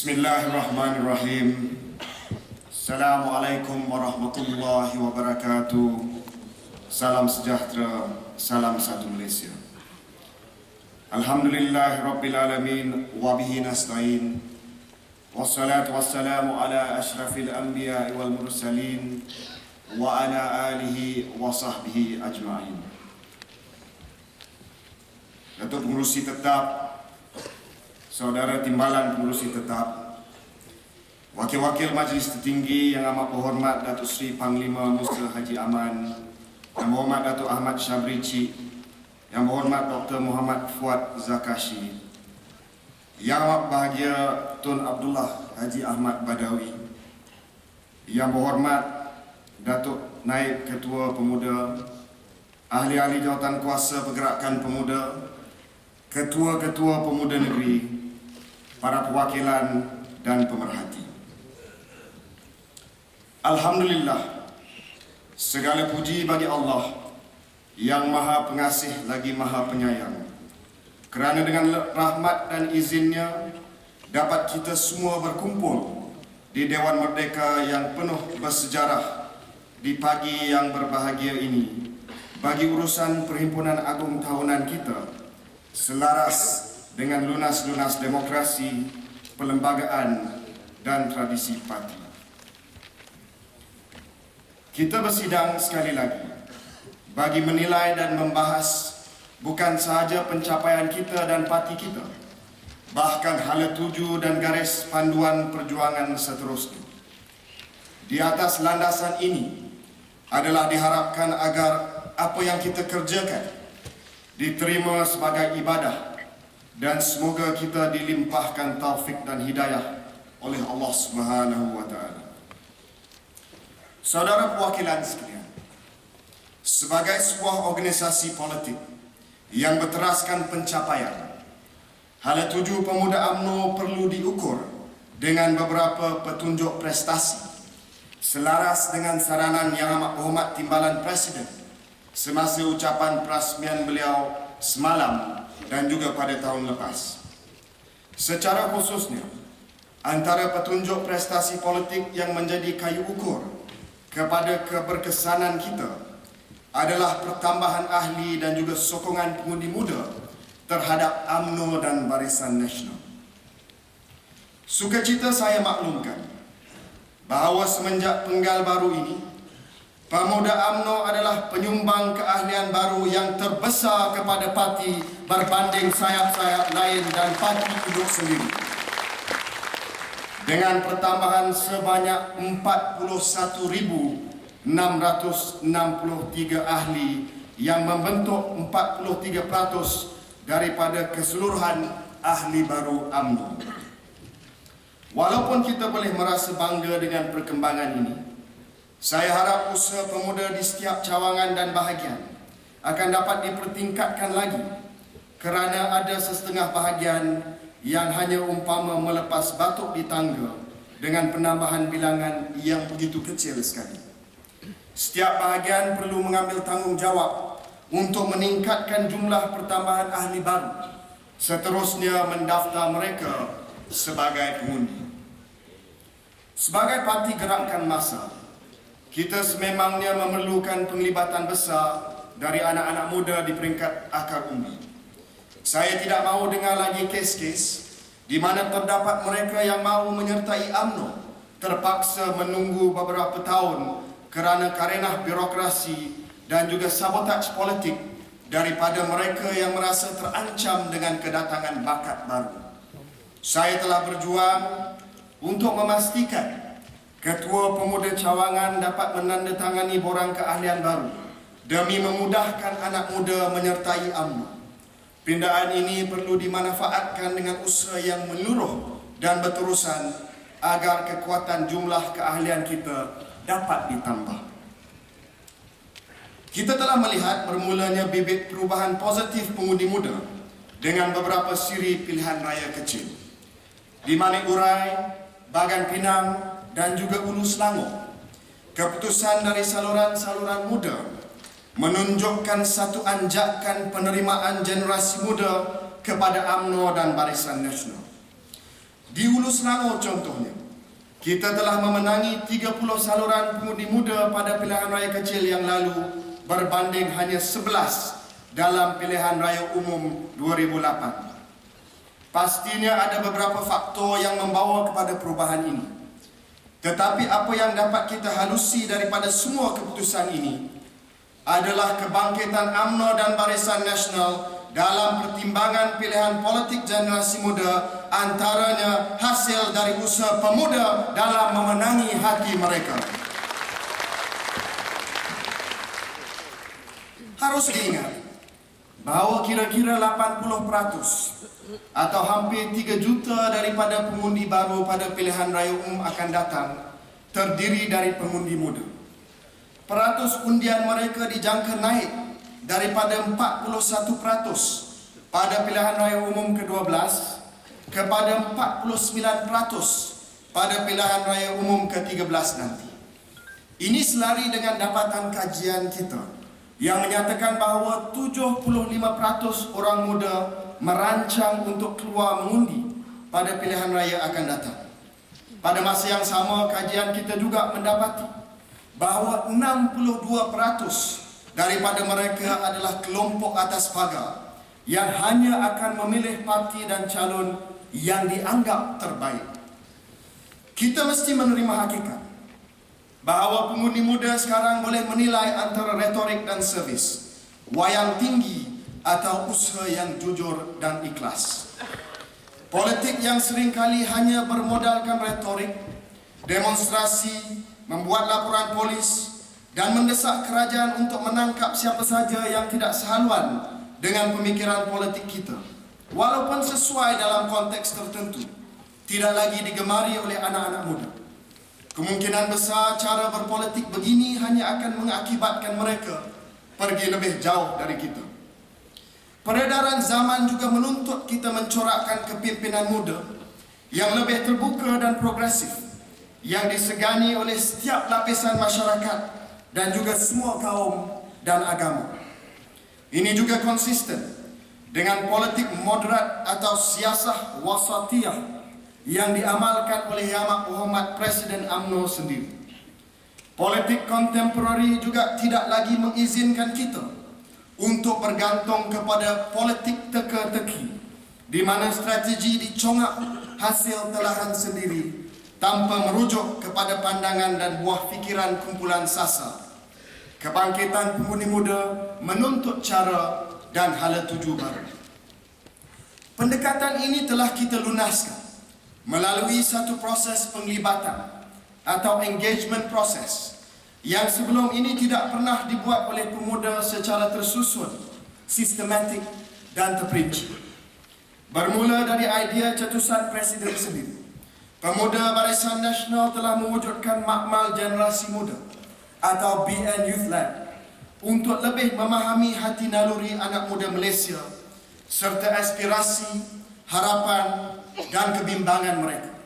بسم الله الرحمن الرحيم السلام عليكم ورحمة الله وبركاته سلام sejahtera salam satu Malaysia. الحمد لله رب العالمين وبه نستعين والصلاة والسلام على أشرف الأنبياء والمرسلين وعلى آله وصحبه أجمعين Datuk Pengurusi Tetap Saudara Timbalan Pengurusi Tetap Wakil-Wakil Majlis Tertinggi Yang Amat Berhormat Datuk Seri Panglima Musta Haji Aman, Yang Berhormat Datuk Ahmad Syabri Cik, Yang Berhormat Dr. Muhammad Fuad Zakashi, Yang Amat Bahagia Tun Abdullah Haji Ahmad Badawi, Yang Berhormat Datuk Naib Ketua Pemuda, Ahli-ahli jawatan kuasa Pergerakan Pemuda, Ketua-ketua Pemuda Negeri, para perwakilan dan pemerhati. Alhamdulillah, segala puji bagi Allah yang maha pengasih lagi maha penyayang. Kerana dengan rahmat dan izinnya, dapat kita semua berkumpul di Dewan Merdeka yang penuh bersejarah di pagi yang berbahagia ini bagi urusan Perhimpunan Agung Tahunan kita selaras dengan lunas-lunas demokrasi, perlembagaan dan tradisi parti. Kita bersidang sekali lagi bagi menilai dan membahas bukan sahaja pencapaian kita dan parti kita, bahkan hala tuju dan garis panduan perjuangan seterusnya. Di atas landasan ini adalah diharapkan agar apa yang kita kerjakan diterima sebagai ibadah dan semoga kita dilimpahkan taufik dan hidayah oleh Allah Subhanahu wa taala. Saudara perwakilan sekalian, sebagai sebuah organisasi politik yang berteraskan pencapaian, hala tuju pemuda AMNO perlu diukur dengan beberapa petunjuk prestasi selaras dengan saranan yang amat berhormat timbalan Presiden semasa ucapan perasmian beliau semalam dan juga pada tahun lepas. Secara khususnya, antara petunjuk prestasi politik yang menjadi kayu ukur kepada keberkesanan kita adalah pertambahan ahli dan juga sokongan pengundi muda terhadap AMNO dan Barisan Nasional. Sukacita saya maklumkan bahawa semenjak penggal baru ini, Pemuda AMNO adalah penyumbang keahlian baru yang terbesar kepada parti berbanding sayap-sayap lain dan parti hidup sendiri. Dengan pertambahan sebanyak 41,663 ahli yang membentuk 43% daripada keseluruhan ahli baru AMNO. Walaupun kita boleh merasa bangga dengan perkembangan ini, saya harap usaha pemuda di setiap cawangan dan bahagian akan dapat dipertingkatkan lagi kerana ada setengah bahagian yang hanya umpama melepas batuk di tangga dengan penambahan bilangan yang begitu kecil sekali. Setiap bahagian perlu mengambil tanggungjawab untuk meningkatkan jumlah pertambahan ahli baru seterusnya mendaftar mereka sebagai pengundi. Sebagai parti gerakan masa, kita sememangnya memerlukan penglibatan besar dari anak-anak muda di peringkat akar umbi. Saya tidak mahu dengar lagi kes-kes di mana terdapat mereka yang mahu menyertai AMNO terpaksa menunggu beberapa tahun kerana karenah birokrasi dan juga sabotaj politik daripada mereka yang merasa terancam dengan kedatangan bakat baru. Saya telah berjuang untuk memastikan Ketua Pemuda Cawangan dapat menandatangani borang keahlian baru demi memudahkan anak muda menyertai UMNO. Pindaan ini perlu dimanfaatkan dengan usaha yang menyeluruh dan berterusan agar kekuatan jumlah keahlian kita dapat ditambah. Kita telah melihat bermulanya bibit perubahan positif pengundi muda dengan beberapa siri pilihan raya kecil. Di Manik Urai, Bagan Pinang, dan juga Ulu Selangor. Keputusan dari saluran-saluran muda menunjukkan satu anjakan penerimaan generasi muda kepada AMNO dan Barisan Nasional. Di Ulu Selangor contohnya, kita telah memenangi 30 saluran pengundi muda pada pilihan raya kecil yang lalu berbanding hanya 11 dalam pilihan raya umum 2008. Pastinya ada beberapa faktor yang membawa kepada perubahan ini. Tetapi apa yang dapat kita halusi daripada semua keputusan ini adalah kebangkitan UMNO dan Barisan Nasional dalam pertimbangan pilihan politik generasi muda antaranya hasil dari usaha pemuda dalam memenangi hati mereka. Harus diingat bahawa kira-kira 80% atau hampir 3 juta daripada pengundi baru pada pilihan raya umum akan datang terdiri dari pengundi muda. Peratus undian mereka dijangka naik daripada 41% pada pilihan raya umum ke-12 kepada 49% pada pilihan raya umum ke-13 nanti. Ini selari dengan dapatan kajian kita yang menyatakan bahawa 75% orang muda merancang untuk keluar mengundi pada pilihan raya akan datang. Pada masa yang sama, kajian kita juga mendapati bahawa 62% daripada mereka adalah kelompok atas pagar yang hanya akan memilih parti dan calon yang dianggap terbaik. Kita mesti menerima hakikat bahawa pengundi muda sekarang boleh menilai antara retorik dan servis, wayang tinggi atau usaha yang jujur dan ikhlas. Politik yang seringkali hanya bermodalkan retorik, demonstrasi, membuat laporan polis, dan mendesak kerajaan untuk menangkap siapa saja yang tidak sehaluan dengan pemikiran politik kita. Walaupun sesuai dalam konteks tertentu, tidak lagi digemari oleh anak-anak muda. Kemungkinan besar cara berpolitik begini hanya akan mengakibatkan mereka pergi lebih jauh dari kita. Peredaran zaman juga menuntut kita mencorakkan kepimpinan muda yang lebih terbuka dan progresif yang disegani oleh setiap lapisan masyarakat dan juga semua kaum dan agama. Ini juga konsisten dengan politik moderat atau siasah wasatiyah yang diamalkan oleh Yang Muhammad Presiden AMNO sendiri. Politik kontemporari juga tidak lagi mengizinkan kita untuk bergantung kepada politik teka-teki di mana strategi dicongak hasil telahan sendiri tanpa merujuk kepada pandangan dan buah fikiran kumpulan sasa. Kebangkitan penghuni muda menuntut cara dan hala tuju baru. Pendekatan ini telah kita lunaskan melalui satu proses penglibatan atau engagement process yang sebelum ini tidak pernah dibuat oleh pemuda secara tersusun, sistematik dan terperinci. Bermula dari idea cetusan Presiden sendiri, Pemuda Barisan Nasional telah mewujudkan makmal generasi muda atau BN Youth Lab untuk lebih memahami hati naluri anak muda Malaysia serta aspirasi, harapan dan kebimbangan mereka.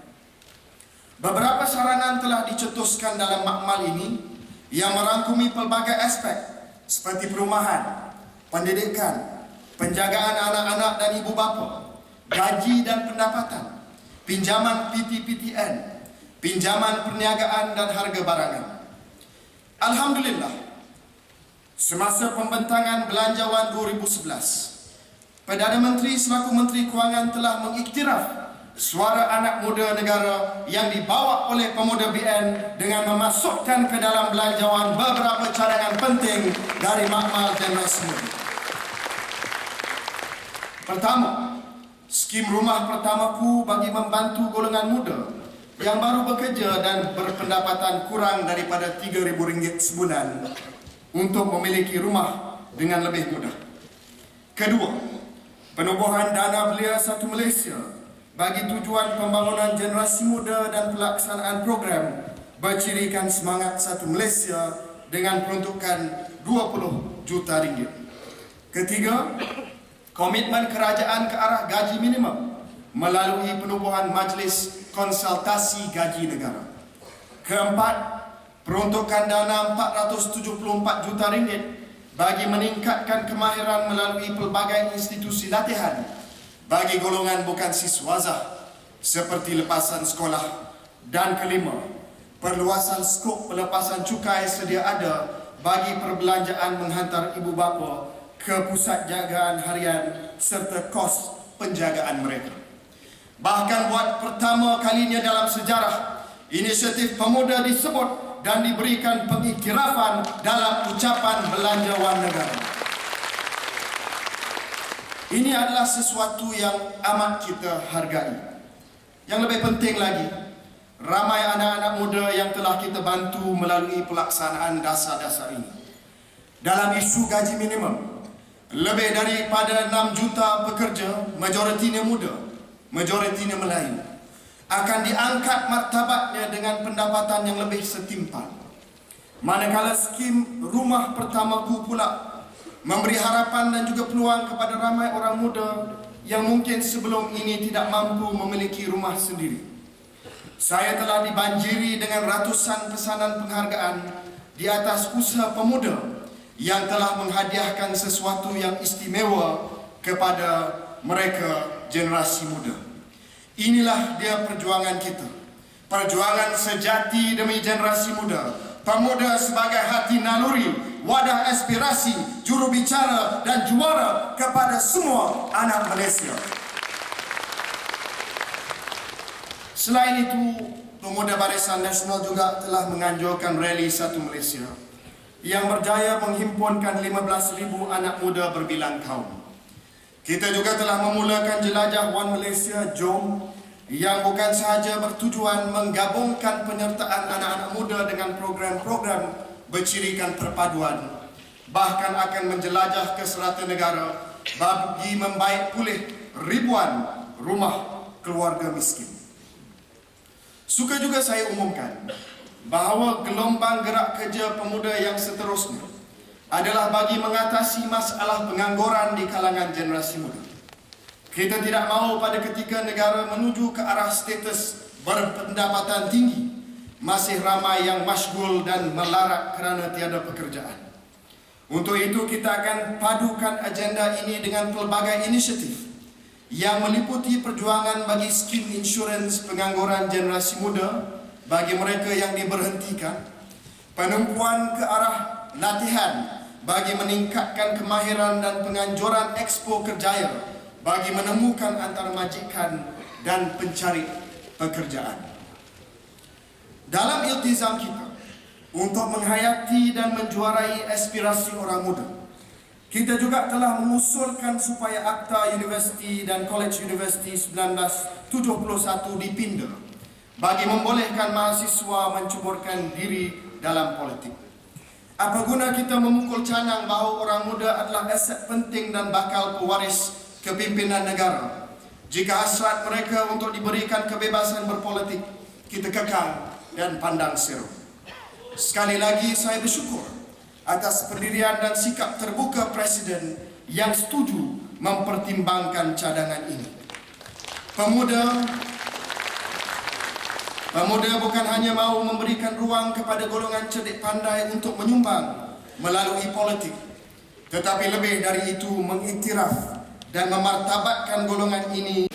Beberapa saranan telah dicetuskan dalam makmal ini yang merangkumi pelbagai aspek seperti perumahan, pendidikan, penjagaan anak-anak dan ibu bapa, gaji dan pendapatan, pinjaman PTPTN, pinjaman perniagaan dan harga barangan. Alhamdulillah, semasa pembentangan Belanjawan 2011, Perdana Menteri selaku Menteri Kewangan telah mengiktiraf suara anak muda negara yang dibawa oleh pemuda BN dengan memasukkan ke dalam belanjawan beberapa cadangan penting dari makmal generasi muda. Pertama, skim rumah pertamaku bagi membantu golongan muda yang baru bekerja dan berpendapatan kurang daripada RM3,000 sebulan untuk memiliki rumah dengan lebih mudah. Kedua, penubuhan dana belia satu Malaysia bagi tujuan pembangunan generasi muda dan pelaksanaan program bercirikan semangat satu Malaysia dengan peruntukan 20 juta ringgit. Ketiga, komitmen kerajaan ke arah gaji minimum melalui penubuhan majlis konsultasi gaji negara. Keempat, peruntukan dana 474 juta ringgit bagi meningkatkan kemahiran melalui pelbagai institusi latihan bagi golongan bukan siswazah seperti lepasan sekolah dan kelima, perluasan skop pelepasan cukai sedia ada bagi perbelanjaan menghantar ibu bapa ke pusat jagaan harian serta kos penjagaan mereka. Bahkan buat pertama kalinya dalam sejarah, inisiatif pemuda disebut dan diberikan pengiktirafan dalam ucapan belanja wang negara. Ini adalah sesuatu yang amat kita hargai. Yang lebih penting lagi, ramai anak-anak muda yang telah kita bantu melalui pelaksanaan dasar-dasar ini. Dalam isu gaji minimum, lebih daripada 6 juta pekerja, majoritinya muda, majoritinya Melayu, akan diangkat martabatnya dengan pendapatan yang lebih setimpal. Manakala skim rumah pertamaku pula memberi harapan dan juga peluang kepada ramai orang muda yang mungkin sebelum ini tidak mampu memiliki rumah sendiri. Saya telah dibanjiri dengan ratusan pesanan penghargaan di atas usaha pemuda yang telah menghadiahkan sesuatu yang istimewa kepada mereka generasi muda. Inilah dia perjuangan kita. Perjuangan sejati demi generasi muda. Pemuda sebagai hati naluri wadah aspirasi, juru bicara dan juara kepada semua anak Malaysia. Selain itu, Pemuda Barisan Nasional juga telah menganjurkan rally Satu Malaysia yang berjaya menghimpunkan 15,000 anak muda berbilang kaum. Kita juga telah memulakan jelajah One Malaysia Jom yang bukan sahaja bertujuan menggabungkan penyertaan anak-anak muda dengan program-program bercirikan perpaduan bahkan akan menjelajah ke serata negara bagi membaik pulih ribuan rumah keluarga miskin. Suka juga saya umumkan bahawa gelombang gerak kerja pemuda yang seterusnya adalah bagi mengatasi masalah pengangguran di kalangan generasi muda. Kita tidak mahu pada ketika negara menuju ke arah status berpendapatan tinggi masih ramai yang masyghul dan melarat kerana tiada pekerjaan. Untuk itu kita akan padukan agenda ini dengan pelbagai inisiatif yang meliputi perjuangan bagi skim insurans pengangguran generasi muda bagi mereka yang diberhentikan, penumpuan ke arah latihan bagi meningkatkan kemahiran dan penganjuran Expo Kerjaya bagi menemukan antara majikan dan pencari pekerjaan dalam iltizam kita untuk menghayati dan menjuarai aspirasi orang muda. Kita juga telah mengusulkan supaya Akta Universiti dan College University 1971 dipindah bagi membolehkan mahasiswa mencuburkan diri dalam politik. Apa guna kita memukul canang bahawa orang muda adalah aset penting dan bakal pewaris kepimpinan negara jika hasrat mereka untuk diberikan kebebasan berpolitik kita kekang dan pandang seru. Sekali lagi saya bersyukur atas pendirian dan sikap terbuka Presiden yang setuju mempertimbangkan cadangan ini. Pemuda Pemuda bukan hanya mahu memberikan ruang kepada golongan cerdik pandai untuk menyumbang melalui politik, tetapi lebih dari itu mengiktiraf dan memartabatkan golongan ini